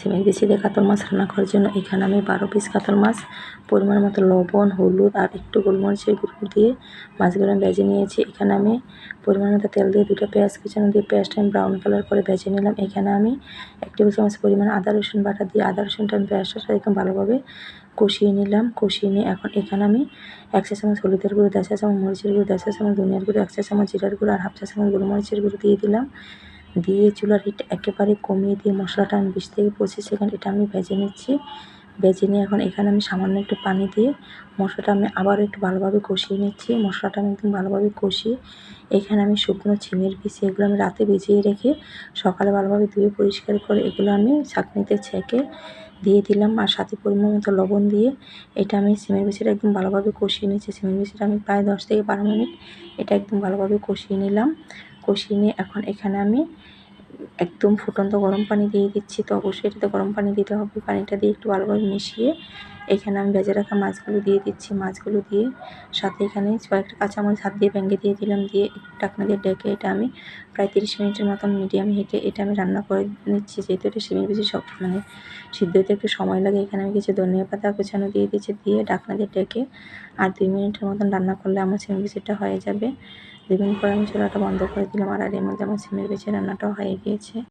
সিমের বিচি দিয়ে কাতল মাছ রান্না করার জন্য? এখানে আমি বারো পিস কাতল মাছ, পরিমাণ মতো লবণ, হলুদ আর একটু গোলমরিচের গুঁড়ো দিয়ে মাছগুলো ভেজে নিয়েছি। এখানে আমি পরিমাণ মতো তেল দিয়ে দুটো পেঁয়াজ কুচানো দিয়ে পেঁয়াজটা আমি ব্রাউন কালার করে ভেজে নিলাম। এখানে আমি এক টেবিল চামচ পরিমাণ আদা, রসুন বাটা দিয়ে আদা, রসুনটা আমি পেঁয়াজটার সাথে একদম ভালোভাবে কষিয়ে নিলাম। কষিয়ে নিয়ে এখন এখানে আমি এক চা চামচ হলুদের গুঁড়ো, দেড় চা চামচ মরিচের গুঁড়ো, দেড় চা চামচ ধনিয়ার গুঁড়ো, এক চা চামচ জিরার গুঁড়ো আর হাফ চা চামচ গোলমরিচের গুঁড়ো দিয়ে দিলাম। দিয়ে চুলার হিট একেবারে কমিয়ে দিয়ে মশলাটা আমি বিশ থেকে পঁচিশ সেকেন্ড এটা আমি ভেজে নিচ্ছি। ভেজে নিয়ে এখন এখানে আমি সামান্য একটু পানি দিয়ে মশলাটা আমি আবারও একটু ভালোভাবে কষিয়ে নিচ্ছি। মশলাটা আমি একদম ভালোভাবে কষিয়ে এখানে আমি শুকনো ছিমের পিসি, এগুলো আমি রাতে ভিজিয়ে রেখে সকালে ভালোভাবে ধুয়ে পরিষ্কার করে এগুলো আমি ছাঁকনিতে ছেঁকে দিয়ে দিলাম। আর সাথে পরিমাণ মতো লবণ দিয়ে এটা আমি সিমের বিচিটা একদম ভালোভাবে কষিয়ে নিচ্ছি। সিমের বিচিটা আমি প্রায় দশ থেকে বারো মিনিট এটা একদম ভালোভাবে কষিয়ে নিলাম। কষিয়ে নিয়ে এখন এখানে আমি একদম ফুটন্ত গরম পানি দিয়ে দিচ্ছি। তো অবশ্যই এটাতে গরম পানি দিতে হবে। পানিটা দিয়ে একটু ভালোভাবে মিশিয়ে এখানে আমি ভেজে রাখা মাছগুলো দিয়ে দিচ্ছি। মাছগুলো দিয়ে সাথে এখানে কয়েকটা কাঁচামরিচ হাত দিয়ে ভেঙে দিয়ে দিলাম। দিয়ে টাকনা দিয়ে ডেকে এটা আমি প্রায় তিরিশ মিনিটের মতন মিডিয়াম হিটে এটা আমি রান্না করে নিচ্ছি। যেহেতু এটা সিমের বেশি সব মানে সিদ্ধ হতে একটু সময় লাগে, এখানে আমি কিছু ধনিয়া পাতা কুচানো দিয়ে দিচ্ছি। দিয়ে ডাকনা দিয়ে ডেকে আর দুই মিনিটের মতন রান্না করলে আমার সিমের বেশিটা হয়ে যাবে। মিনিট পরে আমি চুলাটা বন্ধ করে দিলাম আর এর মধ্যে আমার সিমের বেশি রান্নাটাও হয়ে গিয়েছে।